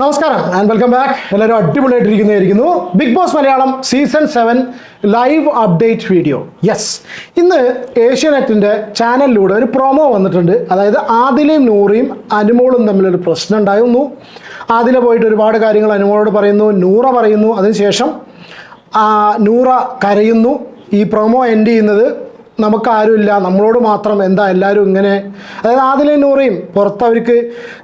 നമസ്കാരം and welcome back എല്ലാവരും അടിപൊളിയായിട്ടിരിക്കുന്നതായിരിക്കുന്നു. Big boss Malayalam season seven live update video yes ഇന്ന് ഏഷ്യാനെറ്റിന്റെ ചാനലിലൂടെ ഒരു പ്രൊമോ വന്നിട്ടുണ്ട്. അതായത് ആദിലയും നൂറിയും അനുമോളും തമ്മിലൊരു പ്രശ്നം ഉണ്ടായിരുന്നു. ആദില പോയിട്ട് ഒരുപാട് കാര്യങ്ങൾ അനുമോളോട് പറയുന്നു. നൂറ പറയുന്നു. അതിനുശേഷം നൂറ കരയുന്നു. ഈ പ്രൊമോ എൻഡ് ചെയ്യുന്നത് നമുക്കാരുമില്ല നമ്മളോട് മാത്രം എന്താ എല്ലാവരും ഇങ്ങനെ? അതായത് ആദിലെ നൂറയും പുറത്ത് അവർക്ക്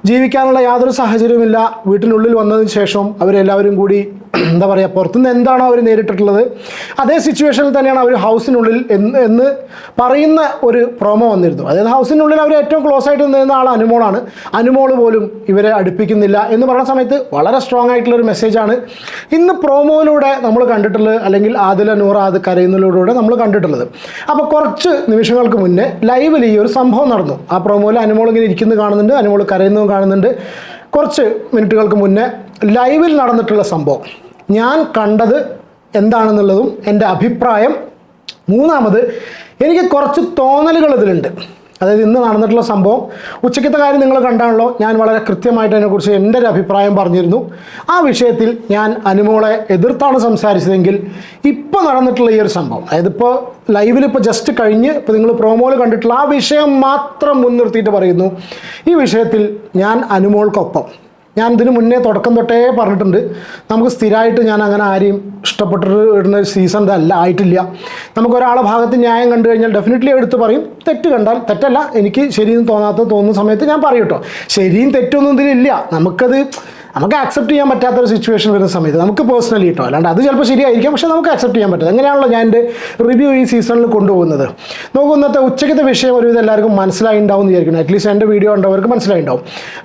ജീവിക്കാനുള്ള യാതൊരു സാഹചര്യവുമില്ല. വീട്ടിനുള്ളിൽ വന്നതിന് ശേഷം അവരെല്ലാവരും കൂടി എന്താ പറയുക പുറത്തുനിന്ന് എന്താണോ അവർ നേരിട്ടിട്ടുള്ളത്. അതേ സിറ്റുവേഷനിൽ തന്നെയാണ് അവർ ഹൗസിനുള്ളിൽ എന്ന് എന്ന് പറയുന്ന ഒരു പ്രൊമോ വന്നിരുന്നു. അതായത് ഹൗസിനുള്ളിൽ അവർ ഏറ്റവും ക്ലോസ് ആയിട്ട് നിന്ന ആൾ അനുമോളാണ്. അനുമോൾ പോലും ഇവരെ അടുപ്പിക്കുന്നില്ല എന്ന് പറയുന്ന സമയത്ത് വളരെ സ്ട്രോങ് ആയിട്ടുള്ള ഒരു മെസ്സേജാണ് ഇന്ന് പ്രോമോയിലൂടെ നമ്മൾ കണ്ടിട്ടുള്ളത് അല്ലെങ്കിൽ ആദില നൂറ അത് കരയുന്നതിലൂടെ നമ്മൾ കണ്ടിട്ടുള്ളത്. അപ്പോൾ കുറച്ച് നിമിഷങ്ങൾക്ക് മുന്നേ ലൈവിൽ ഈ ഒരു സംഭവം നടന്നു. ആ പ്രൊമോയിൽ അനുമോൾ ഇങ്ങനെ ഇരിക്കുന്നു കാണുന്നുണ്ട് അനുമോൾ കരയുന്നതും കാണുന്നുണ്ട്. കുറച്ച് മിനിറ്റുകൾക്ക് മുന്നേ ലൈവിൽ നടന്നിട്ടുള്ള സംഭവം. ഞാൻ കണ്ടത് എന്താണെന്നുള്ളതും എന്റെ അഭിപ്രായം. മൂന്നാമത് എനിക്ക് കുറച്ച് തോന്നലുകൾ ഇതിലുണ്ട്. അതായത് ഇന്ന് നടന്നിട്ടുള്ള സംഭവം ഉച്ചയ്ക്കത്തെ കാര്യം നിങ്ങൾ കണ്ടാണല്ലോ. ഞാൻ വളരെ കൃത്യമായിട്ട് അതിനെക്കുറിച്ച് എന്റെ ഒരു അഭിപ്രായം പറഞ്ഞിരുന്നു. ആ വിഷയത്തിൽ ഞാൻ അനുമോളെ എതിർത്താണ് സംസാരിച്ചതെങ്കിൽ ഇപ്പോൾ നടന്നിട്ടുള്ള ഈ ഒരു സംഭവം. അതായത് ഇപ്പോൾ ലൈവിൽ ഇപ്പോൾ ജസ്റ്റ് കഴിഞ്ഞ് ഇപ്പോൾ നിങ്ങൾ പ്രോമോയിൽ കണ്ടിട്ടുള്ള ആ വിഷയം മാത്രം മുൻനിർത്തിയിട്ട് പറയുന്നു. ഈ വിഷയത്തിൽ ഞാൻ അനുമോൾക്കൊപ്പം. ഞാൻ ഇതിന് മുന്നേ തുടക്കം തൊട്ടേ പറഞ്ഞിട്ടുണ്ട്. നമുക്ക് സ്ഥിരമായിട്ട് ഞാൻ അങ്ങനെ ആരെയും ഇഷ്ടപ്പെട്ടിട്ട് ഇടുന്ന ഒരു സീസൺ അല്ല ആയിട്ടില്ല. നമുക്ക് ഒരാളെ ഭാഗത്ത് ന്യായം കണ്ടു കഴിഞ്ഞാൽ ഡെഫിനറ്റ്ലി എടുത്ത് പറയും. തെറ്റ് കണ്ടാൽ തെറ്റല്ല. എനിക്ക് ശരിയെന്ന് തോന്നാത്ത തോന്നുന്ന സമയത്ത് ഞാൻ പറയും കേട്ടോ ശരിയും തെറ്റൊന്നും ഇതിലില്ല നമുക്കത് നമുക്ക് ആക്സെപ്റ്റ് ചെയ്യാൻ പറ്റാത്തൊരു സിറ്റുവേഷൻ വരുന്ന സമയത്ത് നമുക്ക് പേഴ്സണലി കിട്ടും അല്ലാണ്ട് അത് ചിലപ്പോൾ ശരിയായിരിക്കാം. പക്ഷേ നമുക്ക് ആക്സെപ്റ്റ് ചെയ്യാൻ പറ്റില്ല. അങ്ങനെയാണല്ലോ ഞാൻ എന്റെ റിവ്യൂ ഈ സീസണിൽ കൊണ്ടുപോകുന്നത്. നോക്കൂ ഇന്നത്തെ ഉച്ചയ്ക്കത്തെ വിഷയം ഒരുവിധം എല്ലാവർക്കും മനസ്സിലായിണ്ടാവും എന്ന് വിചാരിക്കുന്നു. അറ്റ്ലീസ്റ്റ് എന്റെ വീഡിയോ കണ്ടവർക്ക് മനസ്സിലായിണ്ടാവും.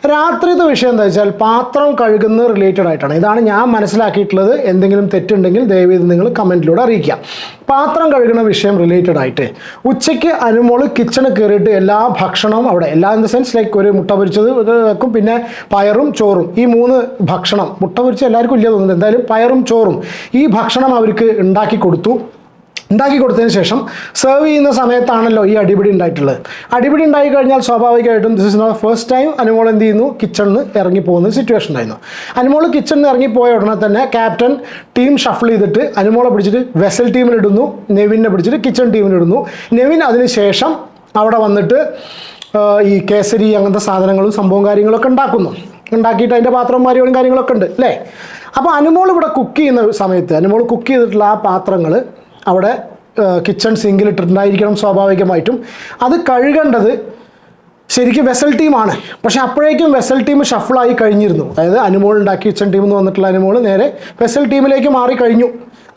രാത്രിത്തെ വിഷയം എന്താ വെച്ചാൽ പാത്രം കഴുകുന്ന റിലേറ്റഡ് ആയിട്ടാണ്. ഇതാണ് ഞാൻ മനസ്സിലാക്കിയിട്ടുള്ളത്. എന്തെങ്കിലും തെറ്റുണ്ടെങ്കിൽ ദയവ് നിങ്ങൾ കമന്റിലൂടെ അറിയിക്കുക. പാത്രം കഴുകുന്ന വിഷയം റിലേറ്റഡ് ആയിട്ട്. ഉച്ചയ്ക്ക് അനുമോൾ കിച്ചണിൽ കയറിയിട്ട് എല്ലാ ഭക്ഷണവും അവിടെ എല്ലാ ഇൻ ദ സെൻസ് ലൈക്ക് ഒരു മുട്ട പൊരിച്ചത് വെക്കും പിന്നെ പയറും ചോറും. ഈ മൂന്ന് ഭക്ഷണം മുട്ട പൊരിച്ച എല്ലാവർക്കും ഇല്ല തോന്നുന്നുണ്ട്. എന്തായാലും പയറും ചോറും ഈ ഭക്ഷണം അവർക്ക് ഉണ്ടാക്കി കൊടുത്തു. ഉണ്ടാക്കി കൊടുത്തതിന് ശേഷം സെർവ് ചെയ്യുന്ന സമയത്താണല്ലോ ഈ അടിപിടി ഉണ്ടായിട്ടുള്ളത്. അടിപിടി ഉണ്ടായി കഴിഞ്ഞാൽ സ്വാഭാവികമായിട്ടും this is not first time Anumol എന്ത് ചെയ്യുന്നു? കിച്ചണിൽ നിന്ന് ഇറങ്ങി പോകുന്ന സിറ്റുവേഷൻ ഉണ്ടായിരുന്നു. അനുമോൾ കിച്ചണിൽ നിന്ന് ഇറങ്ങി പോയ ഉടനെ തന്നെ ക്യാപ്റ്റൻ ടീം ഷഫിൾ ചെയ്തിട്ട് അനുമോളെ പിടിച്ചിട്ട് വെസൽ ടീമിലിടുന്നു നെവിനെ പിടിച്ചിട്ട് കിച്ചൺ ടീമിലിടുന്നു നെവിൻ അതിന് ശേഷം അവിടെ വന്നിട്ട് ഈ കേസരി അങ്ങനത്തെ സാധനങ്ങളും സംഭവം കാര്യങ്ങളൊക്കെ ഉണ്ടാക്കുന്നു. ഉണ്ടാക്കിയിട്ട് അതിന്റെ പാത്രം മാരികളും കാര്യങ്ങളൊക്കെ ഉണ്ട് അല്ലേ? അപ്പോൾ അനുമോൾ ഇവിടെ കുക്ക് ചെയ്യുന്ന സമയത്ത് അനുമോൾ കുക്ക് ചെയ്തിട്ടുള്ള ആ പാത്രങ്ങൾ അവിടെ കിച്ചൺ സിങ്കിൽ ഇട്ടിട്ടുണ്ടായിരിക്കണം സ്വാഭാവികമായിട്ടും. അത് കഴുകേണ്ടത് ശരിക്കും വെസൽ ടീമാണ് പക്ഷേ അപ്പോഴേക്കും വെസൽ ടീം ഷഫിളായി കഴിഞ്ഞിരുന്നു. അതായത് അനുമോൾ ഉണ്ടാക്കി കിച്ചൺ ടീം എന്ന് വന്നിട്ടുള്ള അനുമോൾ നേരെ വെസൽ ടീമിലേക്ക് മാറി കഴിഞ്ഞു.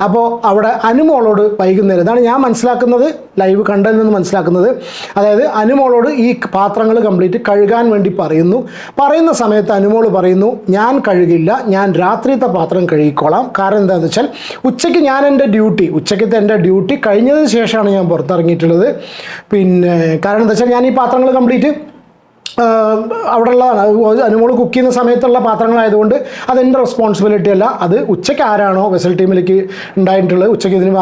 അപ്പോൾ അവിടെ അനുമോളോട് വൈകുന്നേരം ഇതാണ് ഞാൻ മനസ്സിലാക്കുന്നത് ലൈവ് കണ്ടതിൽ നിന്ന് മനസ്സിലാക്കുന്നത്. അതായത് അനുമോളോട് ഈ പാത്രങ്ങൾ കംപ്ലീറ്റ് കഴുകാൻ വേണ്ടി പറയുന്നു. പറയുന്ന സമയത്ത് അനുമോൾ പറയുന്നു ഞാൻ കഴുകില്ല ഞാൻ രാത്രിയത്തെ പാത്രം കഴുകിക്കോളാം. കാരണം എന്താണെന്ന് വെച്ചാൽ ഉച്ചയ്ക്ക് ഞാൻ എന്റെ ഡ്യൂട്ടി ഉച്ചയ്ക്കത്തെ എന്റെ ഡ്യൂട്ടി കഴിഞ്ഞതിന് ശേഷമാണ് ഞാൻ പുറത്തിറങ്ങിയിട്ടുള്ളത്. പിന്നെ കാരണം എന്താ വെച്ചാൽ ഞാൻ ഈ പാത്രങ്ങൾ കംപ്ലീറ്റ് അവിടെ ഉള്ളതാണ് അനുമോൾ കുക്ക് ചെയ്യുന്ന സമയത്തുള്ള പാത്രങ്ങളായതുകൊണ്ട് അതെന്റെ റെസ്പോൺസിബിലിറ്റി അല്ല. അത് ഉച്ചയ്ക്ക് ആരാണോ വെസൽ ടീമിലേക്ക് ഉണ്ടായിട്ടുള്ളത് ഉച്ചയ്ക്ക് ഇതിന്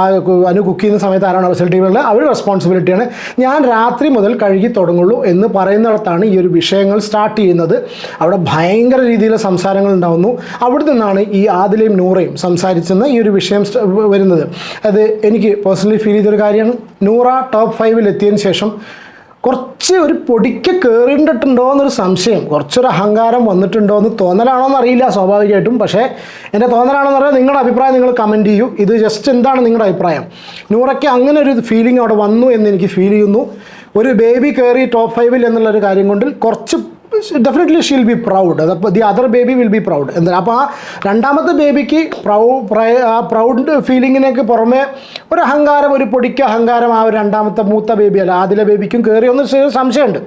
അനു കുക്ക് ചെയ്യുന്ന സമയത്ത് ആരാണോ വെസൽ ടീമിലുള്ളത് അവർ റെസ്പോൺസിബിലിറ്റിയാണ് ഞാൻ രാത്രി മുതൽ കഴുകി തുടങ്ങുള്ളൂ എന്ന് പറയുന്നിടത്താണ് ഈ ഒരു വിഷയങ്ങൾ സ്റ്റാർട്ട് ചെയ്യുന്നത്. അവിടെ ഭയങ്കര രീതിയിലുള്ള സംസാരങ്ങൾ ഉണ്ടാവുന്നു. അവിടെ നിന്നാണ് ഈ ആദിലയും നൂറയും സംസാരിച്ചെന്ന് ഈ ഒരു വിഷയം വരുന്നത്. അത് എനിക്ക് പേഴ്സണലി ഫീൽ ചെയ്തൊരു കാര്യമാണ്. നൂറ ടോപ്പ് ഫൈവിൽ എത്തിയതിന് ശേഷം കുറച്ച് ഒരു പൊടിക്ക് കയറിയിട്ടുണ്ടോ എന്നൊരു സംശയം. കുറച്ചൊരു അഹങ്കാരം വന്നിട്ടുണ്ടോ എന്ന് തോന്നലാണോ എന്നറിയില്ല സ്വാഭാവികമായിട്ടും. പക്ഷേ എന്റെ തോന്നലാണെന്ന് പറയാം നിങ്ങളുടെ അഭിപ്രായം നിങ്ങൾ കമന്റ് ചെയ്യൂ. ഇത് ജസ്റ്റ് എന്താണ് നിങ്ങളുടെ അഭിപ്രായം? നൂറയ്ക്ക് അങ്ങനെ ഒരു ഫീലിംഗ് അവിടെ വന്നു എന്ന് എനിക്ക് ഫീൽ ചെയ്യുന്നു. ഒരു ബേബി കയറി ടോപ്പ് ഫൈവിൽ എന്നുള്ളൊരു കാര്യം കൊണ്ട് കുറച്ച് ഡെഫിനറ്റ്ലി ഷീൽ ബി പ്രൗഡ് അതപ്പോൾ the other baby will be proud എന്താ അപ്പോൾ ആ രണ്ടാമത്തെ ബേബിക്ക് പ്രൗ ആ പ്രൗഡ് ഫീലിങ്ങിനൊക്കെ പുറമെ ഒരു അഹങ്കാരം ഒരു പൊടിക്ക് അഹങ്കാരം ആ ഒരു രണ്ടാമത്തെ മൂത്ത ബേബി അല്ല ആദിലെ ബേബിക്കും കയറി ഒന്ന് സംശയമുണ്ട്.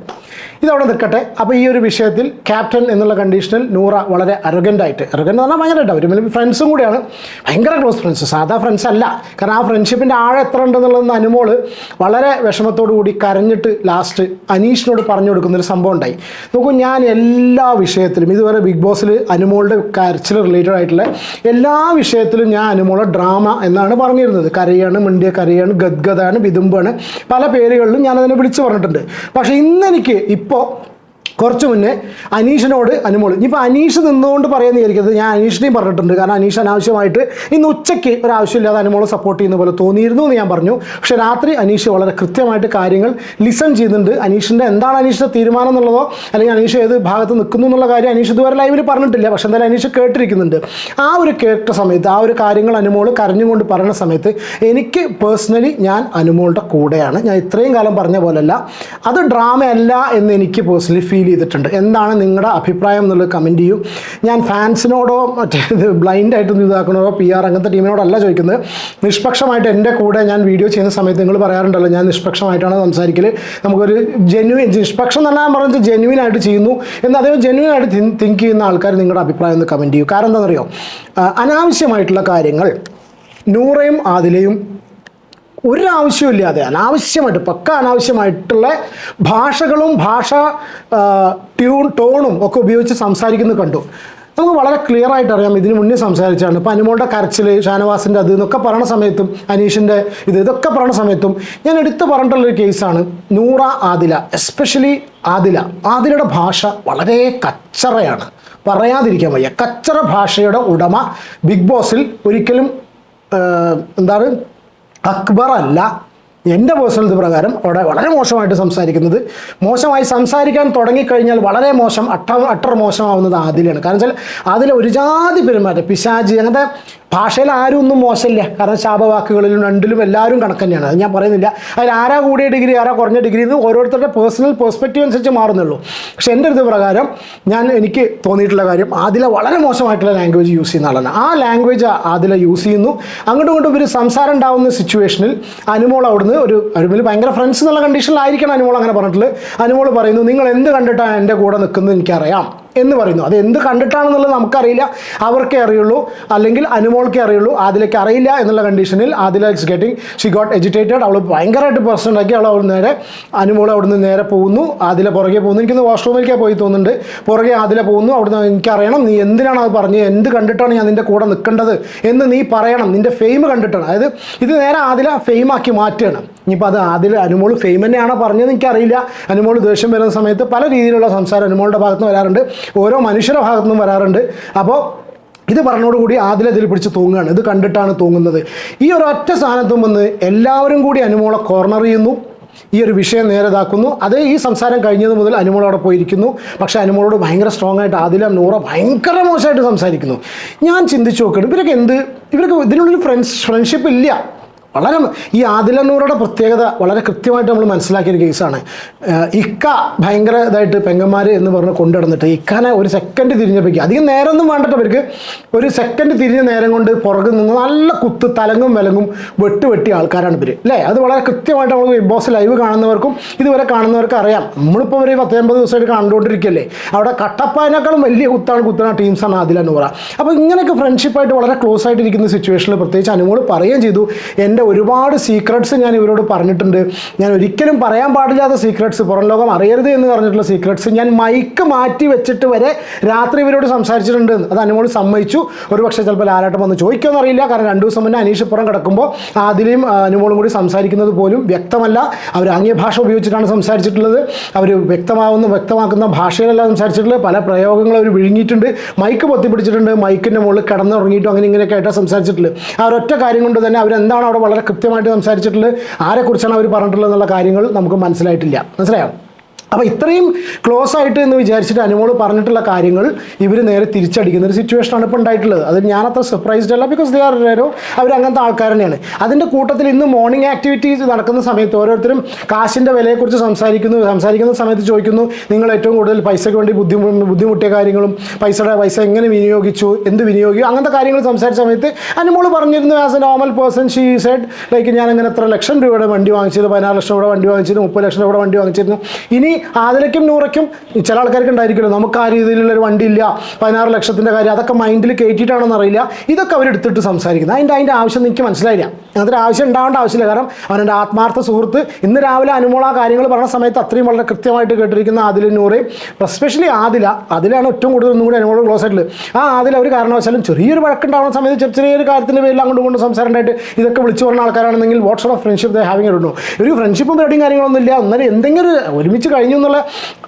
ഇതവിടെ നിൽക്കട്ടെ. അപ്പോൾ ഈ ഒരു വിഷയത്തിൽ ക്യാപ്റ്റൻ എന്നുള്ള കണ്ടീഷനിൽ നൂറ വളരെ അരഗന്റായിട്ട് അരഗന്റ് എന്ന് പറഞ്ഞാൽ ഭയങ്കരമായിട്ട് അവർ ഫ്രണ്ട്സും കൂടിയാണ്. ഭയങ്കര ക്ലോസ് ഫ്രണ്ട്സ് സാധാ ഫ്രണ്ട്സ് അല്ല. കാരണം ആ ഫ്രണ്ട്ഷിപ്പിന്റെ ആഴം എത്ര ഉണ്ടെന്നുള്ളതെന്ന് അനുമോൾ വളരെ വിഷമത്തോടു കൂടി കരഞ്ഞിട്ട് ലാസ്റ്റ് അനീഷിനോട് പറഞ്ഞു കൊടുക്കുന്നൊരു സംഭവം ഉണ്ടായി. നോക്കൂ ഞാൻ എല്ലാ വിഷയത്തിലും ഇതുവരെ ബിഗ് ബോസിൽ അനുമോളുടെ കരച്ചിൽ റിലേറ്റഡ് ആയിട്ടുള്ള എല്ലാ വിഷയത്തിലും ഞാൻ അനുമോളെ ഡ്രാമ എന്നാണ് പറഞ്ഞിരുന്നത്. കരയാണ് മിണ്ടിയ കരയാണ് ഗദ്ഗതാണ് വിതുമ്പാണ്. പല പേരുകളിലും ഞാനതിനെ വിളിച്ചു പറഞ്ഞിട്ടുണ്ട്. പക്ഷേ ഇന്നെനിക്ക് ഇപ്പോൾ കുറച്ച് മുന്നേ അനീഷിനോട് അനുമോൾ ഇനിയിപ്പോൾ അനീഷ് നിന്നുകൊണ്ട് പറയുന്ന വിചാരിക്കുന്നത് ഞാൻ അനീഷിനെയും പറഞ്ഞിട്ടുണ്ട്. കാരണം അനീഷ് അനാവശ്യമായിട്ട് ഇന്ന് ഉച്ചയ്ക്ക് ഒരു ആവശ്യമില്ലാതെ അനുമോളെ സപ്പോർട്ട് ചെയ്യുന്ന പോലെ തോന്നിയിരുന്നു എന്ന് ഞാൻ പറഞ്ഞു. പക്ഷെ രാത്രി അനീഷ് വളരെ കൃത്യമായിട്ട് കാര്യങ്ങൾ ലിസൺ ചെയ്യുന്നുണ്ട്. അനീഷിന്റെ എന്താണ് അനീഷിന്റെ തീരുമാനം എന്നുള്ളതോ അല്ലെങ്കിൽ അനീഷ് ഏത് ഭാഗത്ത് നിൽക്കുന്നു എന്നുള്ള കാര്യം അനീഷ് ഇതുവരെ ലൈവിൽ പറഞ്ഞിട്ടില്ല. പക്ഷെ എന്തായാലും അനീഷ് കേട്ടിരിക്കുന്നുണ്ട്. ആ ഒരു കേട്ട സമയത്ത് ആ ഒരു കാര്യങ്ങൾ അനുമോൾ കരഞ്ഞുകൊണ്ട് പറയുന്ന സമയത്ത് എനിക്ക് പേഴ്സണലി ഞാൻ അനുമോളുടെ കൂടെയാണ്. ഞാൻ ഇത്രയും കാലം പറഞ്ഞ പോലല്ല. അത് ഡ്രാമയല്ല എന്ന് എനിക്ക് പേഴ്സണലി ഫീൽ ചെയ്തിട്ടുണ്ട്. എന്താണ് നിങ്ങളുടെ അഭിപ്രായം എന്നുള്ളത് കമന്റ് ചെയ്യൂ. ഞാൻ ഫാൻസിനോടോ മറ്റേ ബ്ലൈൻഡായിട്ട് ഇതാക്കണോ പി ആർ അങ്ങനത്തെ ടീമിനോടല്ല ചോദിക്കുന്നത്. നിഷ്പക്ഷമായിട്ട് എന്റെ കൂടെ ഞാൻ വീഡിയോ ചെയ്യുന്ന സമയത്ത് നിങ്ങൾ പറയാറുണ്ടല്ലോ ഞാൻ നിഷ്പക്ഷമായിട്ടാണ് സംസാരിക്കൽ നമുക്കൊരു ജെന്യൂൻ നിഷ്പക്ഷം എന്നല്ല ഞാൻ പറഞ്ഞത് ജെന്യൂൻ ആയിട്ട് ചെയ്യുന്നു എന്ന് അദ്ദേഹം ജെന്യൂൻ ആയിട്ട് തിങ്ക് ചെയ്യുന്ന ആൾക്കാർ നിങ്ങളുടെ അഭിപ്രായം ഒന്ന് കമന്റ് ചെയ്യൂ. കാരണം എന്താണെന്നറിയോ? അനാവശ്യമായിട്ടുള്ള കാര്യങ്ങൾ നൂറയും ആദിലയും ഒരു ആവശ്യമില്ലാതെ അനാവശ്യമായിട്ട് പക്ക അനാവശ്യമായിട്ടുള്ള ഭാഷകളും ഭാഷ ട്യൂൺ ടോണും ഒക്കെ ഉപയോഗിച്ച് സംസാരിക്കുന്നത് കണ്ടു. നമുക്ക് വളരെ ക്ലിയർ ആയിട്ട് അറിയാം ഇതിന് മുന്നേ സംസാരിച്ചാണ്. ഇപ്പോൾ അനുമോളുടെ കരച്ചിൽ ഷാനവാസിന്റെ അത് എന്നൊക്കെ പറയുന്ന സമയത്തും അനീഷിന്റെ ഇത് ഇതൊക്കെ പറയുന്ന സമയത്തും ഞാൻ എടുത്തു പറഞ്ഞിട്ടുള്ളൊരു കേസാണ് നൂറ ആദില എസ്പെഷ്യലി ആദില. ആദിലയുടെ ഭാഷ വളരെ കച്ചറയാണ്. പറയാതിരിക്കാൻ വയ്യ. കച്ചറ ഭാഷയുടെ ഉടമ ബിഗ് ബോസിൽ ഒരിക്കലും എന്താണ് അക്ബർ അല്ല എന്റെ പേഴ്സണൽ ഇത് പ്രകാരം അവിടെ വളരെ മോശമായിട്ട് സംസാരിക്കുന്നത്. മോശമായി സംസാരിക്കാൻ തുടങ്ങിക്കഴിഞ്ഞാൽ വളരെ മോശം അട്ട അട്ടർ മോശമാവുന്നത് ആദിലാണ്. കാരണം വെച്ചാൽ അതിൽ ഒരു ജാതി പെരുമാറ്റം പിശാജി അങ്ങനത്തെ ഭാഷയിൽ ആരും ഒന്നും മോശമില്ല. കാരണം ശാപവാക്കുകളിലും രണ്ടിലും എല്ലാവരും കണക്ക് തന്നെയാണ് അത് ഞാൻ പറയുന്നില്ല. അതിൽ ആരാ കൂടിയ ഡിഗ്രി ആരാ കുറഞ്ഞ ഡിഗ്രി എന്ന് ഓരോരുത്തരുടെ പേഴ്സണൽ പെർസ്പെക്റ്റീവ് അനുസരിച്ച് മാറുന്നുള്ളൂ. പക്ഷെ എന്റെ ഒരു പ്രകാരം ഞാൻ എനിക്ക് തോന്നിയിട്ടുള്ള കാര്യം ആദില വളരെ മോശമായിട്ടുള്ള ലാംഗ്വേജ് യൂസ് ചെയ്യുന്ന ആളാണ് ആ ലാംഗ്വേജ് ആദില യൂസ് ചെയ്യുന്നു. അങ്ങോട്ടും ഇങ്ങോട്ടും ഒരു സംസാരം ഉണ്ടാവുന്ന സിറ്റുവേഷനിൽ അനുമോൾ അവിടുന്ന് ഒരു അനുമോൾ ഭയങ്കര ഫ്രണ്ട്സ് എന്നുള്ള കണ്ടീഷനിലായിരിക്കണം അനുമോൾ അങ്ങനെ പറഞ്ഞിട്ടുള്ളത്. അനുമോൾ പറയുന്നു നിങ്ങൾ എന്ത് കണ്ടിട്ടാണ് എന്റെ കൂടെ നിൽക്കുന്നത് എനിക്കറിയാം. എന്ന് പറയുന്നു. അത് എന്ത് കണ്ടിട്ടാണെന്നുള്ളത് നമുക്കറിയില്ല. അവർക്കേ അറിയുള്ളൂ. അല്ലെങ്കിൽ അനുമോൾക്കേ അറിയുള്ളൂ. ആദിലേക്ക് അറിയില്ല എന്നുള്ള കണ്ടീഷനിൽ Adhila it's getting she got agitated അവൾ ഭയങ്കരമായിട്ട് പ്രശ്നം ഉണ്ടാക്കി അവൾ അവിടെ നേരെ അനുമോൾ അവിടുന്ന് നേരെ പോകുന്നു. ആദില പുറകെ പോകുന്നു. എനിക്കൊന്ന് വാഷ്റൂമിലേക്കേ പോയി തോന്നുന്നുണ്ട്. പുറകെ ആദില പോകുന്നു. അവിടുന്ന് എനിക്കറിയണം നീ എന്തിനാണ് അത് പറഞ്ഞത്? എന്ത് കണ്ടിട്ടാണ് ഞാൻ നിന്റെ കൂടെ നിൽക്കേണ്ടത്? എന്ന് നീ പറയണം. നിന്റെ ഫെയിം കണ്ടിട്ടാണ്. അതായത് ഇത് നേരെ ആദില ഫെയിമാക്കി മാറ്റുകയാണ്. ഇനിയിപ്പോൾ അത് അതിൽ അനുമോൾ ഫെയിം തന്നെയാണോ പറഞ്ഞത് എനിക്കറിയില്ല. അനുമോൾ ദേഷ്യം വരുന്ന സമയത്ത് പല രീതിയിലുള്ള സംസാരം അനുമോളുടെ ഭാഗത്ത് നിന്ന് വരാറുണ്ട്. ഓരോ മനുഷ്യരുടെ ഭാഗത്തു നിന്നും വരാറുണ്ട്. അപ്പോൾ ഇത് പറഞ്ഞോടുകൂടി ആദില അതിൽ പിടിച്ച് തൂങ്ങുകയാണ്. ഇത് കണ്ടിട്ടാണ് തൂങ്ങുന്നത്. ഈ ഒരു ഒറ്റ സ്ഥാനത്തും വന്ന് എല്ലാവരും കൂടി അനുമോളെ കോർണർ ചെയ്യുന്നു. ഈ ഒരു വിഷയം നേരെതാക്കുന്നു. അത് ഈ സംസാരം കഴിഞ്ഞത് മുതൽ അനുമോൾ അവിടെ പോയിരിക്കുന്നു. പക്ഷേ അനുമോളോട് ഭയങ്കര സ്ട്രോങ് ആയിട്ട് ആദില നൂറ ഭയങ്കര മോശമായിട്ട് സംസാരിക്കുന്നു. ഞാൻ ചിന്തിച്ചു നോക്കണം ഇവരൊക്കെ എന്ത്? ഇവർക്ക് ഇതിനുള്ളിൽ ഫ്രണ്ട്സ് ഫ്രണ്ട്ഷിപ്പ് ഇല്ല. വളരെ ഈ ആദിലന്നൂറുടെ പ്രത്യേകത വളരെ കൃത്യമായിട്ട് നമ്മൾ മനസ്സിലാക്കിയ ഒരു കേസാണ്. ഇക്ക ഭയങ്കര ഇതായിട്ട് പെങ്ങന്മാർ എന്ന് പറഞ്ഞ് കൊണ്ടുനടന്നിട്ട് ഇക്കാനെ ഒരു സെക്കൻഡ് തിരിഞ്ഞപ്പോഴേക്കും അധികം നേരമൊന്നും വേണ്ടിട്ട് അവർക്ക് ഒരു സെക്കൻഡ് തിരിഞ്ഞ നേരം കൊണ്ട് പുറകു നിന്ന് നല്ല കുത്ത് തലങ്ങും വിലങ്ങും വെട്ട് വെട്ടി ആൾക്കാരാണ് ഇവർ അല്ലേ? അത് വളരെ കൃത്യമായിട്ട് നമ്മൾ ബിഗ് ബോസ് ലൈവ് കാണുന്നവർക്കും ഇതുവരെ കാണുന്നവർക്കും അറിയാം. നമ്മളിപ്പോൾ ഒരു പത്തൊമ്പത് ദിവസമായിട്ട് കണ്ടുകൊണ്ടിരിക്കുകയല്ലേ അവിടെ കട്ടപ്പാനേക്കാളും വലിയ കുത്താണ് കുത്തുന്ന ടീംസാണ് ആദില നൂറ അപ്പോൾ ഇങ്ങനെയൊക്കെ ഫ്രണ്ട്ഷിപ്പായിട്ട് വളരെ ക്ലോസ് ആയിട്ടിരിക്കുന്ന സിറ്റുവേഷനിൽ പ്രത്യേകിച്ച് അനുമോൾ പറയുകയും ചെയ്തു. എന്റെ ഒരുപാട് സീക്രട്സ് ഞാൻ ഇവരോട് പറഞ്ഞിട്ടുണ്ട്. ഞാൻ ഒരിക്കലും പറയാൻ പാടില്ലാത്ത സീക്രട്സ് പുറം ലോകം അറിയരുത് എന്ന് പറഞ്ഞിട്ടുള്ള സീക്രട്സ് ഞാൻ മൈക്ക് മാറ്റി വെച്ചിട്ട് വരെ രാത്രി ഇവരോട് സംസാരിച്ചിട്ടുണ്ട്. അത് അനുമോൾ സമ്മതിച്ചു. ഒരു പക്ഷേ ചിലപ്പോൾ ലാലാട്ടം വന്ന് ചോദിക്കുമെന്ന് അറിയില്ല. കാരണം രണ്ടു ദിവസം മുന്നേ അനീഷ് പുറം കിടക്കുമ്പോൾ ആ, അനുമോളും കൂടി സംസാരിക്കുന്നത് പോലും വ്യക്തമല്ല. അവർ ആംഗ്യ ഭാഷ ഉപയോഗിച്ചിട്ടാണ് സംസാരിച്ചിട്ടുള്ളത്. അവർ വ്യക്തമാവുന്ന വ്യക്തമാക്കുന്ന ഭാഷയിലല്ല സംസാരിച്ചിട്ടുള്ളത്. പല പ്രയോഗങ്ങൾ അവർ വിഴുങ്ങിയിട്ടുണ്ട്. മൈക്ക് പൊത്തിപ്പിടിച്ചിട്ടുണ്ട്. മൈക്കിന്റെ മുകളിൽ കിടന്നുറങ്ങിയിട്ടും അങ്ങനെ ഇങ്ങനെയൊക്കെ ആയിട്ടാണ് സംസാരിച്ചിട്ടുള്ളത്. ആ കാര്യം കൊണ്ട് തന്നെ അവരെന്താണ് അവിടെ വളരെ കൃത്യമായിട്ട് സംസാരിച്ചിട്ടുള്ളത് ആരെക്കുറിച്ചാണ് അവർ പറഞ്ഞിട്ടുള്ളത് എന്നുള്ള കാര്യങ്ങൾ നമുക്ക് മനസ്സിലായിട്ടില്ല. മനസ്സിലായോ? അപ്പോൾ ഇത്രയും ക്ലോസ് ആയിട്ട് എന്ന് വിചാരിച്ചിട്ട് അനുമോൾ പറഞ്ഞിട്ടുള്ള കാര്യങ്ങൾ ഇവർ നേരെ തിരിച്ചടിക്കുന്ന ഒരു സിറ്റുവേഷനാണ് ഇപ്പോൾ ഉണ്ടായിട്ടുള്ളത്. അത് അത്ര സർപ്രൈസ്ഡ് അല്ല ബിക്കോസ് ദേ ആർ രോ അവർ അങ്ങനത്തെ ആൾക്കാർ തന്നെയാണ്. അതിന്റെ കൂട്ടത്തിൽ ഇന്ന് മോർണിംഗ് ആക്ടിവിറ്റീസ് നടക്കുന്ന സമയത്ത് ഓരോരുത്തരും കാശിന്റെ വിലയെക്കുറിച്ച് സംസാരിക്കുന്നു. സംസാരിക്കുന്ന സമയത്ത് ചോദിക്കുന്നു നിങ്ങൾ ഏറ്റവും കൂടുതൽ പൈസയ്ക്ക് വേണ്ടി ബുദ്ധിമുട്ട് ബുദ്ധിമുട്ടിയ കാര്യങ്ങളും പൈസയുടെ പൈസ എങ്ങനെ വിനിയോഗിച്ചു? എന്ത് വിനിയോഗിച്ചു? അങ്ങനത്തെ കാര്യങ്ങൾ സംസാരിച്ച സമയത്ത് അനുമോൾ പറഞ്ഞിരുന്നു as a normal person she said like ഞാൻ അങ്ങനെ എത്ര ലക്ഷം രൂപയുടെ വണ്ടി വാങ്ങിച്ചത് പതിനാറ് ലക്ഷം രൂപയുടെ വണ്ടി വാങ്ങിച്ചിരുന്നു മുപ്പത് ലക്ഷം രൂപയുടെ വണ്ടി വാങ്ങിച്ചിരുന്നു. ഇനി ആതിരയ്ക്കും നൂറയ്ക്കും ചില ആൾക്കാർക്ക് ഉണ്ടായിരിക്കില്ല നമുക്ക് ആ രീതിയിലുള്ള ഒരു വണ്ടി ഇല്ല പതിനാറ് ലക്ഷത്തിന്റെ കാര്യം അതൊക്കെ മൈൻഡിൽ കയറ്റിയിട്ടാണെന്ന് അറിയില്ല. ഇതൊക്കെ അവർ എടുത്തിട്ട് സംസാരിക്കുന്നത്. അതിന്റെ അതിന്റെ ആവശ്യം എനിക്ക് മനസ്സിലായില്ല. അതിന്റെ ആവശ്യം ഉണ്ടാവേണ്ട ആവശ്യമില്ല. കാരണം അവന്റെ ആത്മാർത്ഥ സുഹൃത്ത് ഇന്ന് രാവിലെ അനുമോള കാര്യങ്ങൾ പറഞ്ഞ സമയത്ത് അത്രയും വളരെ കൃത്യമായിട്ട് കേട്ടിരിക്കുന്ന ആദില നൂറ് എസ്പെഷ്യലി ആദില അതിലാണ് ഏറ്റവും കൂടുതൽ ഒന്നും കൂടി അനുമോൾ ക്ലോസ് ആയിട്ടുള്ളത്. ആ ആദില ഒരു കാരണവശാലും ചെറിയൊരു വഴക്കുണ്ടാവുന്ന സമയത്ത് ചെറിയ ചെറിയൊരു കാര്യത്തിന്റെ പേരിൽ അങ്ങോട്ട് കൊണ്ട് സംസാരം ഇതൊക്കെ വിളിച്ചു പറഞ്ഞ ആൾക്കാരാണെന്നെങ്കിൽ what's of friendship the having ഇടുന്നു ഒരു ഫ്രണ്ട്ഷിപ്പും പേടിയും കാര്യങ്ങളൊന്നും ഇല്ല. എന്നാലും എന്തെങ്കിലും ഒരു ഒരുമിച്ച് കഴിഞ്ഞു എന്നുള്ള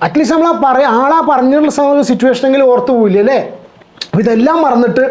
അറ്റ്ലീസ്റ്റ് നമ്മൾ ആ പറയാ ആളാ പറഞ്ഞിട്ടുള്ള സിറ്റുവേഷനെങ്കിലും ഓർത്തു പോയില്ലേ അല്ലേ? അപ്പോൾ ഇതെല്ലാം മറന്നിട്ട്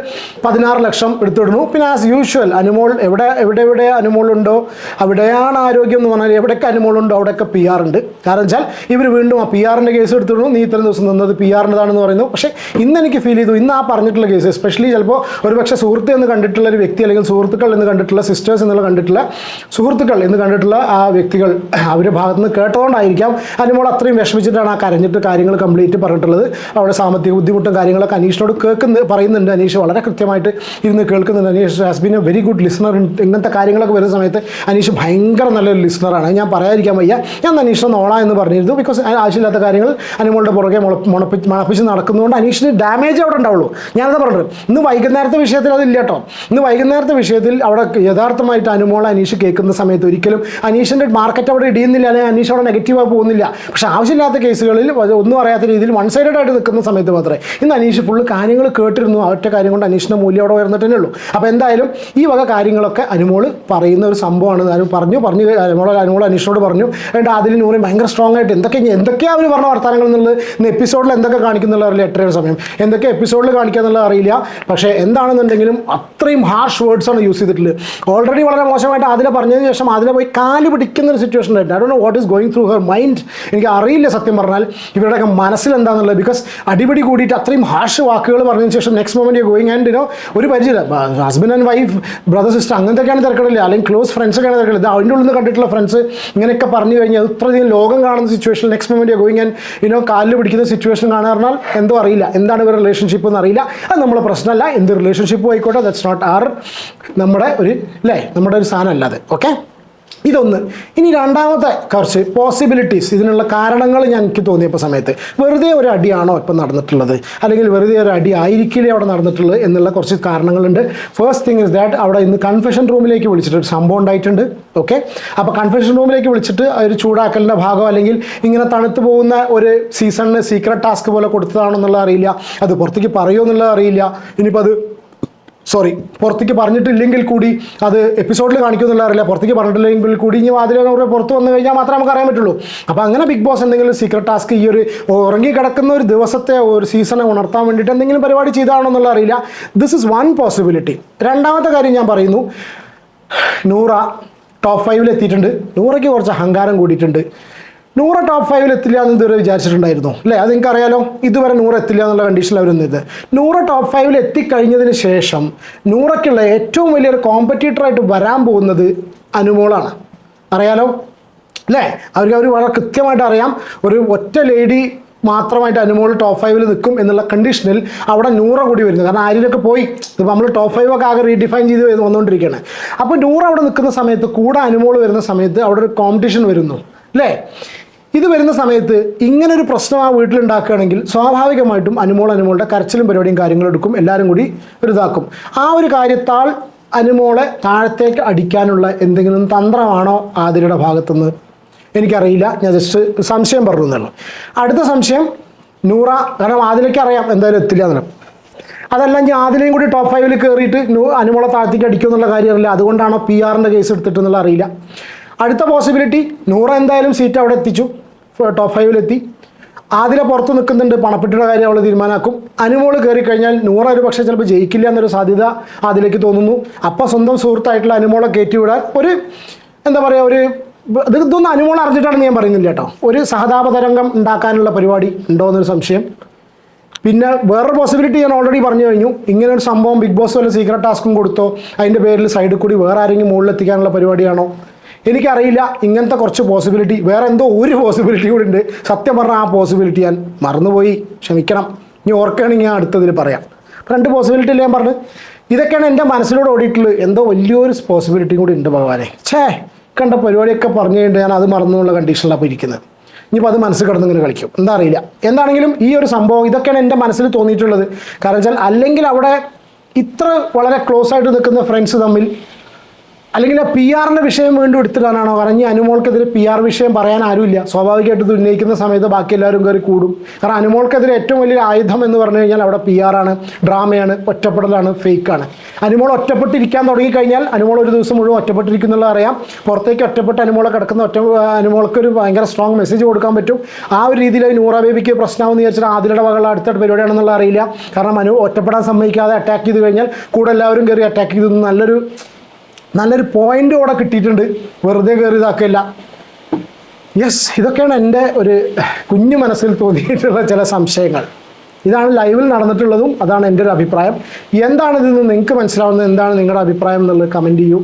പതിനാറ് ലക്ഷം എടുത്തിടുന്നു. പിന്നെ ആസ് യൂഷ്വൽ അനുമോൾ എവിടെ എവിടെ എവിടെ അനുമോളുണ്ടോ? അവിടെയാണ് ആരോഗ്യം എന്ന് പറഞ്ഞാൽ എവിടെയൊക്കെ അനുമോളുണ്ടോ? അവിടെയൊക്കെ പി ആർ ഉണ്ട്. കാരണം വെച്ചാൽ ഇവർ വീണ്ടും ആ പി ആറിന്റെ കേസ് എടുത്തിടുന്നു. നീ ഇത്രയും ദിവസം നിന്നത് പി ആറിന്റെതാണെന്ന് പറയുന്നു. പക്ഷേ ഇന്ന് എനിക്ക് ഫീൽ ചെയ്തു ഇന്ന് ആ പറഞ്ഞിട്ടുള്ള കേസ് എസ്പെഷ്യലി ചിലപ്പോൾ ഒരു പക്ഷേ സുഹൃത്ത് എന്ന് കണ്ടിട്ടുള്ള ഒരു വ്യക്തി അല്ലെങ്കിൽ സുഹൃത്തുക്കൾ എന്ന് കണ്ടിട്ടുള്ള സിസ്റ്റേഴ്സ് എന്നുള്ള കണ്ടിട്ടുള്ള സുഹൃത്തുക്കൾ എന്ന് കണ്ടിട്ടുള്ള ആ വ്യക്തികൾ അവരുടെ ഭാഗത്ത് നിന്ന് കേട്ടതുകൊണ്ടായിരിക്കാം അനുമോൾ അത്രയും വിഷമിച്ചിട്ടാണ് ആ കരഞ്ഞിട്ട് കാര്യങ്ങൾ കംപ്ലീറ്റ് പറഞ്ഞിട്ടുള്ളത്. അവിടെ സാമ്പത്തിക ബുദ്ധിമുട്ടും കാര്യങ്ങളൊക്കെ അനീഷിനോട് കേൾക്കുന്ന പറയുന്നുണ്ട് അനീഷ്. വളരെ കൃത്യമായിട്ട് ഇരുന്ന് കേൾക്കുന്നുണ്ട് Aneesh. Has been a very good listener ഇങ്ങനത്തെ കാര്യങ്ങളൊക്കെ വരുന്ന സമയത്ത് അനീഷ് ഭയങ്കര നല്ലൊരു ലിസണറാണ് ഞാൻ പറയാതിരിക്കാൻ വയ്യ. ഞാൻ അനീഷിനെ നോള എന്ന് പറഞ്ഞിരുന്നു. ബിക്കോസ് ആവശ്യമില്ലാത്ത കാര്യങ്ങൾ അനുമോളുടെ പുറകെ മുണപ്പിച്ച് മണപ്പിച്ച് നടക്കുന്നതുകൊണ്ട് അനീഷിന് ഡാമേജ് അവിടെ ഉണ്ടാവുള്ളൂ. ഞാനത് പറഞ്ഞത്. ഇന്ന് വൈകുന്നേരത്തെ വിഷയത്തിൽ അതില്ല കേട്ടോ ഇന്ന് വൈകുന്നേരത്തെ വിഷയത്തിൽ അവിടെ യഥാർത്ഥമായിട്ട് അനുമോൾ അനീഷ് കേൾക്കുന്ന സമയത്ത് ഒരിക്കലും അനീഷിന്റെ മാർക്കറ്റ് അവിടെ ഇടിയുന്നില്ല. അല്ലെങ്കിൽ അനീഷ് അവിടെ നെഗറ്റീവായി പോകുന്നില്ല. പക്ഷേ ആവശ്യമില്ലാത്ത കേസുകളിൽ ഒന്നും അറിയാത്ത രീതിയിൽ വൺ സൈഡഡ് ആയിട്ട് നിൽക്കുന്ന സമയത്ത് മാത്രമേ ഇന്ന് അനീഷ് ഫുള്ള് കാര്യങ്ങൾ കേട്ടിരുന്നു ഒറ്റ കാര്യം കൊണ്ട് അനീഷിന്റെ മൂല്യം അവിടെ ഉയർന്നിട്ടേ ഉള്ളൂ. അപ്പോൾ എന്തായാലും ഈ വക കാര്യങ്ങളൊക്കെ അനുമോൾ പറയുന്ന ഒരു സംഭവമാണ്. അനു പറഞ്ഞു പറഞ്ഞു അനുമോൾ അനുമോൾ അനീഷിനോട് പറഞ്ഞു. എന്നിട്ട് അതിൽ നൂറി ഭയങ്കര സ്ട്രോങ് ആയിട്ട് എന്തൊക്കെ എന്തൊക്കെയാണ് അവർ പറഞ്ഞ വർത്തമാനങ്ങൾ എന്നുള്ളത് ഇന്ന് എപ്പിസോഡിൽ എന്തൊക്കെ കാണിക്കുന്നുള്ള അറിയില്ല എട്ടര സമയം. എന്തൊക്കെ എപ്പിസോഡിൽ കാണിക്കുക എന്നുള്ളത് അറിയില്ല. പക്ഷേ എന്താണെന്നുണ്ടെങ്കിലും അത്രയും ഹാർഷ് വേർഡ്സാണ് യൂസ് ചെയ്തിട്ടുള്ളത്. ഓൾറെഡി വളരെ മോശമായിട്ട് അതിലെ പറഞ്ഞതിന് ശേഷം അതിലെ പോയി കാൽ പിടിക്കുന്ന ഒരു സിറ്റുവേഷൻ ആയിട്ട് I do know what is going through her mind എനിക്ക് അറിയില്ല സത്യം പറഞ്ഞാൽ. ഇവരുടെയൊക്കെ മനസ്സിൽ എന്താണെന്നുള്ളത് ബിക്കോസ് അടിപിടി കൂടിയിട്ട് അത്രയും ഹാർഷ് വാക്കുകൾ പറഞ്ഞതിന് ശേഷം next moment going and you know ഒരു പരിചയമില്ല. Husband and wife brother sister അങ്ങനത്തെയൊക്കെയാണ് തിരക്കിടില്ല. അല്ലെങ്കിൽ ക്ലോസ് ഫ്രണ്ട്സൊക്കെയാണ് തിരക്കില്ല അതിന്റെ ഉള്ളിൽ നിന്ന് കണ്ടിട്ടുള്ള ഫ്രണ്ട്സ് ഇങ്ങനെയൊക്കെ പറഞ്ഞു കഴിഞ്ഞാൽ ഇത്രയധികം ലോകം കാണുന്ന situation next moment going and you know കാലിൽ പിടിക്കുന്ന സിറ്റുവേഷൻ കാണാൻ പറഞ്ഞാൽ എന്തോ അറിയില്ല. എന്താണ് ഇവർ റിലേഷൻഷിപ്പ് എന്ന് അറിയില്ല. അത് നമ്മളെ പ്രശ്നമല്ല. എന്ത് റിലേഷൻഷിപ്പ് ആയിക്കോട്ടെ ദറ്റ്സ് നോട്ട് ആർ നമ്മുടെ ഒരു അല്ലേ നമ്മുടെ ഒരു സാധനം അല്ലാതെ ഓക്കെ ഇതൊന്ന്. ഇനി രണ്ടാമത്തെ കുറച്ച് പോസിബിലിറ്റീസ് ഇതിനുള്ള കാരണങ്ങൾ ഞാൻ എനിക്ക് തോന്നിയപ്പോൾ സമയത്ത്. വെറുതെ ഒരു അടിയാണോ ഇപ്പം നടന്നിട്ടുള്ളത്? അല്ലെങ്കിൽ വെറുതെ ഒരു അടി ആയിരിക്കില്ലേ അവിടെ നടന്നിട്ടുള്ളത് എന്നുള്ള കുറച്ച് കാരണങ്ങളുണ്ട്. ഫസ്റ്റ് തിങ് ഇസ് ദാറ്റ് അവിടെ ഇന്ന് കൺഫെഷൻ റൂമിലേക്ക് വിളിച്ചിട്ട് ഒരു സംഭവം ഉണ്ടായിട്ടുണ്ട്. ഓക്കെ അപ്പോൾ കൺഫെഷൻ റൂമിലേക്ക് വിളിച്ചിട്ട് ഒരു ചൂടാക്കലിന്റെ ഭാഗം അല്ലെങ്കിൽ ഇങ്ങനെ തണുത്ത് പോകുന്ന ഒരു സീസണിന് സീക്രട്ട് ടാസ്ക് പോലെ കൊടുത്തതാണെന്നുള്ളത് അറിയില്ല. അത് പുറത്തേക്ക് പറയുമോ എന്നുള്ളത് അറിയില്ല. ഇനിയിപ്പോൾ അത് സോറി പുറത്തേക്ക് പറഞ്ഞിട്ടില്ലെങ്കിൽ കൂടി അത് എപ്പിസോഡിൽ കാണിക്കുമെന്നുള്ള അറിയില്ല. പുറത്തേക്ക് പറഞ്ഞിട്ടില്ലെങ്കിൽ കൂടി ഇനി വാതിലൂടെ പുറത്ത് വന്നു കഴിഞ്ഞാൽ മാത്രമേ നമുക്ക് അറിയാൻ പറ്റുള്ളൂ. അപ്പോൾ അങ്ങനെ ബിഗ് ബോസ് എന്തെങ്കിലും സീക്രട്ട് ടാസ്ക് ഈ ഒരു ഉറങ്ങി കിടക്കുന്ന ഒരു ദിവസത്തെ ഒരു സീസണെ ഉണർത്താൻ വേണ്ടിയിട്ട് എന്തെങ്കിലും പരിപാടി ചെയ്താണോ എന്നുള്ള അറിയില്ല. ദിസ് ഇസ് വൺ പോസിബിലിറ്റി രണ്ടാമത്തെ കാര്യം ഞാൻ പറയുന്നു. നൂറ ടോപ്പ് ഫൈവിൽ എത്തിയിട്ടുണ്ട്. നൂറയ്ക്ക് കുറച്ച് അഹങ്കാരം കൂടിയിട്ടുണ്ട്. നൂറ് ടോപ്പ് ഫൈവിൽ എത്തില്ല എന്ന് ഇതുവരെ വിചാരിച്ചിട്ടുണ്ടായിരുന്നു. അല്ലേ? അത് നിങ്ങൾക്ക് അറിയാലോ ഇതുവരെ നൂറ് എത്തില്ല എന്നുള്ള കണ്ടീഷനിൽ അവർ നിന്നത് നൂറ് ടോപ്പ് ഫൈവിൽ എത്തിക്കഴിഞ്ഞതിന് ശേഷം നൂറയ്ക്കുള്ള ഏറ്റവും വലിയൊരു കോമ്പറ്റീറ്ററായിട്ട് വരാൻ പോകുന്നത് അനുമോളാണ്. അറിയാലോ? അല്ലേ? അവർക്ക് അവർ വളരെ കൃത്യമായിട്ട് അറിയാം. ഒരു ഒറ്റ ലേഡി മാത്രമായിട്ട് അനുമോൾ ടോപ്പ് ഫൈവിൽ നിൽക്കും എന്നുള്ള കണ്ടീഷനിൽ അവിടെ നൂറ കൂടി വരുന്നത്. കാരണം ആരിലൊക്കെ പോയി. ഇപ്പോൾ നമ്മൾ ടോപ്പ് ഫൈവ് ഒക്കെ ആകെ റീഡിഫൈൻ ചെയ്ത് വന്ന് വന്നുകൊണ്ടിരിക്കുകയാണ് അപ്പോൾ നൂറ് അവിടെ നിൽക്കുന്ന സമയത്ത് കൂടെ അനുമോൾ വരുന്ന സമയത്ത് അവിടെ ഒരു കോമ്പറ്റീഷൻ വരുന്നു. അല്ലേ? ഇത് വരുന്ന സമയത്ത് ഇങ്ങനെ ഒരു പ്രശ്നം ആ വീട്ടിലുണ്ടാക്കുകയാണെങ്കിൽ സ്വാഭാവികമായിട്ടും അനുമോൾ അനുമോളുടെ കരച്ചിലും പരിപാടിയും കാര്യങ്ങളും എടുക്കും. എല്ലാവരും കൂടി ഒരു ഇതാക്കും ആ ഒരു കാര്യത്താൽ അനുമോളെ താഴത്തേക്ക് അടിക്കാനുള്ള എന്തെങ്കിലും തന്ത്രമാണോ ആതിരയുടെ ഭാഗത്തുനിന്ന്? എനിക്കറിയില്ല. ഞാൻ ജസ്റ്റ് സംശയം പറഞ്ഞു അടുത്ത സംശയം നൂറ കാരണം ആദിലേക്ക് അറിയാം എന്തായാലും എത്തില്ല എന്നുള്ളത് അതല്ല ഞാൻ ആതിലേയും കൂടി ടോപ്പ് ഫൈവിൽ കയറിയിട്ട് അനുമോളെ താഴത്തേക്ക് അടിക്കുമെന്നുള്ള അറിയില്ല അതുകൊണ്ടാണോ പി ആറിന്റെ കേസ് എടുത്തിട്ടെന്നുള്ള അറിയില്ല. അടുത്ത പോസിബിലിറ്റി നൂറ എന്തായാലും സീറ്റ് അവിടെ എത്തിച്ചു. ടോപ്പ് ഫൈവിലെത്തി ആതിരെ പുറത്ത് നിൽക്കുന്നുണ്ട്. പണപ്പെട്ടിയുടെ കാര്യം അവൾ തീരുമാനമാക്കും അനുമോൾ കയറി കഴിഞ്ഞാൽ നൂറ് ഒരു പക്ഷേ ചിലപ്പോൾ ജയിക്കില്ല എന്നൊരു സാധ്യത അതിലേക്ക് തോന്നുന്നു. അപ്പം സ്വന്തം സുഹൃത്തായിട്ടുള്ള അനുമോളെ കയറ്റി വിടാൻ ഒരു എന്താ പറയുക ഒരു ഇത് ഇതൊന്നും അനുമോൾ അറിഞ്ഞിട്ടാണെന്ന് ഞാൻ പറയുന്നില്ല കേട്ടോ. ഒരു സഹതാപ തരംഗം ഉണ്ടാക്കാനുള്ള പരിപാടി ഉണ്ടോ എന്നൊരു സംശയം. പിന്നെ വേറൊരു പോസിബിലിറ്റി ഞാൻ ഓൾറെഡി പറഞ്ഞു കഴിഞ്ഞു. ഇങ്ങനെ ഒരു സംഭവം ബിഗ് ബോസ് വല്ല സീക്രട്ട് ടാസ്കും കൊടുത്തോ അതിന്റെ പേരിൽ സൈഡിൽ കൂടി വേറെ ആരെങ്കിലും മുകളിലെത്തിക്കാനുള്ള പരിപാടിയാണോ? എനിക്കറിയില്ല ഇങ്ങനത്തെ കുറച്ച് പോസിബിലിറ്റി വേറെ എന്തോ ഒരു പോസിബിലിറ്റി കൂടി ഉണ്ട്. സത്യം പറഞ്ഞാൽ ആ പോസിബിലിറ്റി ഞാൻ മറന്നുപോയി. ക്ഷമിക്കണം. ഇനി ഓർക്കുകയാണെങ്കിൽ ഞാൻ അടുത്തതിൽ പറയാം. രണ്ട് പോസിബിലിറ്റി ഞാൻ പറഞ്ഞു ഇതൊക്കെയാണ് എന്റെ മനസ്സിലൂടെ ഓടിയിട്ടുള്ളത്. എന്തോ വലിയൊരു പോസിബിലിറ്റി കൂടി ഉണ്ട് ഭഗവാനെ. ഛേ കണ്ട പരിപാടിയൊക്കെ പറഞ്ഞു കഴിഞ്ഞിട്ട് ഞാൻ അത് മറന്നുള്ള കണ്ടീഷനിലാണ് അപ്പോൾ ഇരിക്കുന്നത്. ഇനിയിപ്പോൾ അത് മനസ്സിൽ കിടന്നിങ്ങനെ കളിക്കും. എന്താ അറിയില്ല. എന്താണെങ്കിലും ഈ ഒരു സംഭവം ഇതൊക്കെയാണ് എന്റെ മനസ്സിൽ തോന്നിയിട്ടുള്ളത്. കാരണം വെച്ചാൽ അല്ലെങ്കിൽ അവിടെ ഇത്ര വളരെ ക്ലോസ് ആയിട്ട് നിൽക്കുന്ന ഫ്രണ്ട്സ് തമ്മിൽ അല്ലെങ്കിൽ ആ പി ആറിന്റെ വിഷയം വീണ്ടും എടുത്തിടാനാണോ? കാരണം ഈ അനുമോൾക്കെതിരെ പി ആർ വിഷയം പറയാൻ ആരുമില്ല. സ്വാഭാവികമായിട്ട് ഇത് ഉന്നയിക്കുന്ന സമയത്ത് ബാക്കി എല്ലാവരും കയറി കൂടും. കാരണം അനുമോൾക്കെതിരെ ഏറ്റവും വലിയ ആയുധം എന്ന് പറഞ്ഞു കഴിഞ്ഞാൽ അവിടെ പി ആറാണ് ഡ്രാമയാണ് ഒറ്റപ്പെടലാണ് ഫേക്കാണ്. അനുമോൾ ഒറ്റപ്പെട്ടിരിക്കാൻ തുടങ്ങിക്കഴിഞ്ഞാൽ അനുമോൾ ഒരു ദിവസം മുഴുവൻ ഒറ്റപ്പെട്ടിരിക്കുന്നുള്ള അറിയാം. പുറത്തേക്ക് ഒറ്റപ്പെട്ട് അനുമോളെ കിടക്കുന്ന ഒറ്റ അനുമോൾക്ക് ഒരു ഭയങ്കര സ്ട്രോങ് മെസ്സേജ് കൊടുക്കാൻ പറ്റും. ആ ഒരു രീതിയിൽ നൂറ ബേബിക്ക് പ്രശ്നമാണെന്ന് വിചാരിച്ചാൽ ആദിലയുടെ വകളുടെ അടുത്ത പരിപാടിയാണെന്നുള്ള അറിയില്ല. കാരണം അനു ഒറ്റപ്പെടാൻ സമ്മതിക്കാതെ അറ്റാക്ക് ചെയ്ത് കഴിഞ്ഞാൽ കൂടെ എല്ലാവരും കയറി അറ്റാക്ക് ചെയ്തു നല്ലൊരു നല്ലൊരു പോയിന്റ് കൂടെ കിട്ടിയിട്ടുണ്ട്. വെറുതെ കയറി ഇതാക്കില്ല യെസ് ഇതൊക്കെയാണ് എന്റെ ഒരു കുഞ്ഞു മനസ്സിൽ തോന്നിയിട്ടുള്ള ചില സംശയങ്ങൾ. ഇതാണ് ലൈവിൽ നടന്നിട്ടുള്ളതും അതാണ് എന്റെ ഒരു അഭിപ്രായം. എന്താണ് ഇതെന്ന് നിങ്ങൾക്ക് മനസ്സിലാവുന്നത്? എന്താണ് നിങ്ങളുടെ അഭിപ്രായം എന്നുള്ളത് കമന്റ് ചെയ്യൂ.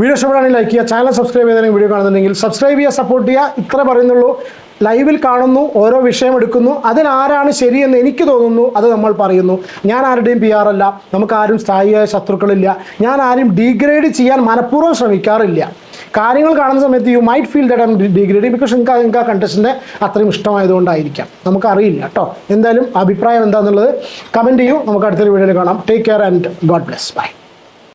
വീഡിയോ ഇഷ്ടപ്പെടുകയാണെങ്കിൽ ലൈക്ക് ചെയ്യുക. ചാനൽ സബ്സ്ക്രൈബ് ചെയ്തെങ്കിൽ വീഡിയോ കാണുന്നുണ്ടെങ്കിൽ സബ്സ്ക്രൈബ് ചെയ്യുക സപ്പോർട്ട് ചെയ്യുക. ഇത്ര പറയുന്നുള്ളൂ. ലൈവിൽ കാണുന്നു ഓരോ വിഷയം എടുക്കുന്നു. അതിലാരാണ് ശരിയെന്ന് എനിക്ക് തോന്നുന്നു അത് നമ്മൾ പറയുന്നു. ഞാൻ ആരുടെയും പി ആർ അല്ല. നമുക്ക് ആരും സ്ഥായിയായ ശത്രുക്കളില്ല. ഞാൻ ആരും ഡീഗ്രേഡ് ചെയ്യാൻ മനഃപൂർവം ശ്രമിക്കാറില്ല. കാര്യങ്ങൾ കാണുന്ന സമയത്ത് you might feel that I'm degrading because നിങ്ങൾക്ക് നിങ്ങൾക്ക് ആ കണ്ടസ്റ്റിന്റെ അത്രയും ഇഷ്ടമായതുകൊണ്ടായിരിക്കാം. നമുക്കറിയില്ല കേട്ടോ എന്തായാലും അഭിപ്രായം എന്താണെന്നുള്ളത് കമന്റ് ചെയ്യൂ. നമുക്ക് അടുത്തൊരു വീഡിയോയിൽ കാണാം. Take care and God bless bye